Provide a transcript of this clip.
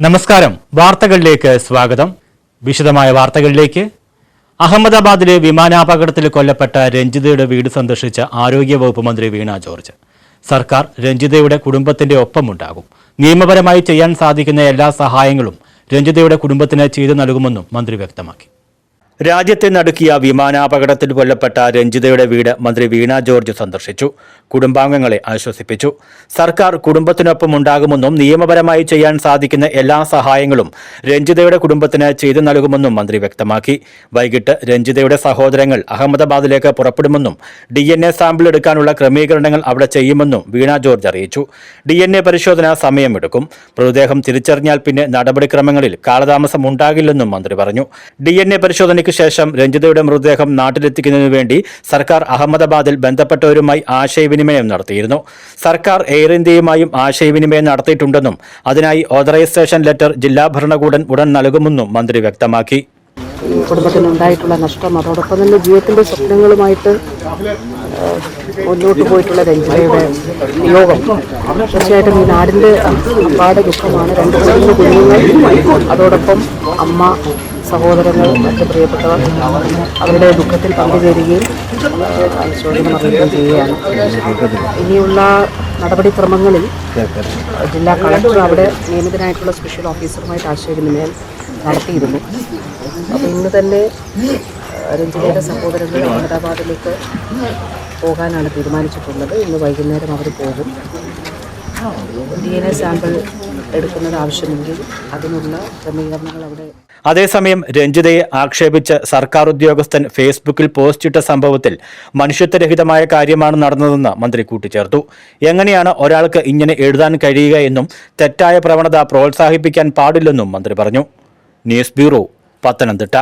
നമസ്കാരം. വാർത്തകളിലേക്ക് സ്വാഗതം. വിശദമായ വാർത്തകളിലേക്ക്. അഹമ്മദാബാദിലെ വിമാനാപകടത്തിൽ കൊല്ലപ്പെട്ട രഞ്ജിതയുടെ വീട് സന്ദർശിച്ച ആരോഗ്യവകുപ്പ് മന്ത്രി വീണ ജോർജ്. സർക്കാർ രഞ്ജിതയുടെ കുടുംബത്തിന്റെ ഒപ്പമുണ്ടാകും. നിയമപരമായി ചെയ്യാൻ സാധിക്കുന്ന എല്ലാ സഹായങ്ങളും രഞ്ജിതയുടെ കുടുംബത്തിന് ചെയ്തു നൽകുമെന്നും മന്ത്രി വ്യക്തമാക്കി. രാജ്യത്തെ നടുക്കിയ വിമാനാപകടത്തിൽ കൊല്ലപ്പെട്ട രഞ്ജിതയുടെ വീട് മന്ത്രി വീണ ജോർജ് സന്ദർശിച്ചു. കുടുംബാംഗങ്ങളെ ആശ്വസിപ്പിച്ചു. സർക്കാർ കുടുംബത്തിനൊപ്പം ഉണ്ടാകുമെന്നും നിയമപരമായി ചെയ്യാൻ സാധിക്കുന്ന എല്ലാ സഹായങ്ങളും രഞ്ജിതയുടെ കുടുംബത്തിന് ചെയ്തു നൽകുമെന്നും മന്ത്രി വ്യക്തമാക്കി. വൈകിട്ട് രഞ്ജിതയുടെ സഹോദരങ്ങൾ അഹമ്മദാബാദിലേക്ക് പുറപ്പെടുമെന്നും ഡി എൻ എ സാമ്പിൾ എടുക്കാനുള്ള ക്രമീകരണങ്ങൾ അവിടെ ചെയ്യുമെന്നും വീണ ജോർജ് അറിയിച്ചു. ഡി എൻ എ പരിശോധന സമയമെടുക്കും. മൃതദേഹം തിരിച്ചറിഞ്ഞാൽ പിന്നെ നടപടിക്രമങ്ങളിൽ കാലതാമസം ഉണ്ടാകില്ലെന്നും മന്ത്രി പറഞ്ഞു. ഡി എൻ എ പരിശോധനയ്ക്ക് ശേഷം രഞ്ജിതയുടെ മൃതദേഹം നാട്ടിലെത്തിക്കുന്നതിനു വേണ്ടി സർക്കാർ അഹമ്മദാബാദിൽ ബന്ധപ്പെട്ടവരുമായി ആശയവിനിമയം നടത്തിയിരുന്നു. സർക്കാർ എയർ ഇന്ത്യയുമായും ആശയവിനിമയം നടത്തിയിട്ടുണ്ടെന്നും അതിനായി ഓതറൈസേഷൻ ലെറ്റർ ജില്ലാ ഭരണകൂടൻ ഉടൻ നൽകുമെന്നും മന്ത്രി വ്യക്തമാക്കി. കുടുംബത്തിനുണ്ടായിട്ടുള്ള നഷ്ടം അതോടൊപ്പം തന്നെ ജീവിതത്തിന്റെ സ്വപ്നങ്ങളുമായിട്ട് മുന്നോട്ട് പോയിട്ടുള്ള രഞ്ജിതയുടെ നിയോഗം. തീർച്ചയായിട്ടും ഈ നാടിന്റെ അപ്പാടെ ദുഃഖമാണ്. രണ്ട് കുടുംബങ്ങൾ അതോടൊപ്പം അമ്മ സഹോദരങ്ങൾ മറ്റ് പ്രിയപ്പെട്ടവർ അവരുടെ ദുഃഖത്തിൽ പങ്കുചേരുകയും അനുശോചനം അറിയിക്കുകയും ചെയ്യുകയാണ്. ഇനിയുള്ള നടപടിക്രമങ്ങളിൽ ജില്ലാ കളക്ടർ അവിടെ നിയമിതനായിട്ടുള്ള സ്പെഷ്യൽ ഓഫീസറുമായിട്ട് ആശയവിനിമയം നടത്തിയിരുന്നു. അപ്പോൾ ഇന്ന് തന്നെ രഞ്ജിതയുടെ സഹോദരങ്ങൾ അഹമ്മദാബാദിലേക്ക് പോകാനാണ് തീരുമാനിച്ചിട്ടുള്ളത്. ഇന്ന് വൈകുന്നേരം അവർ പോകും. ഡി എൻ എ സാമ്പിൾ എടുക്കുന്നത് ആവശ്യമെങ്കിൽ അതിനുള്ള ക്രമീകരണങ്ങൾ അവിടെ അതേസമയം രഞ്ജിതയെ ആക്ഷേപിച്ച് സർക്കാർ ഉദ്യോഗസ്ഥൻ ഫേസ്ബുക്കിൽ പോസ്റ്റിട്ട സംഭവത്തിൽ മനുഷ്യത്വരഹിതമായ കാര്യമാണ് നടന്നതെന്ന് മന്ത്രി കൂട്ടിച്ചേർത്തു. എങ്ങനെയാണ് ഒരാൾക്ക് ഇങ്ങനെ എഴുതാൻ കഴിയുക എന്നും തെറ്റായ പ്രവണത പ്രോത്സാഹിപ്പിക്കാൻ പാടില്ലെന്നും മന്ത്രി പറഞ്ഞു. News bureau Pathanamthitta.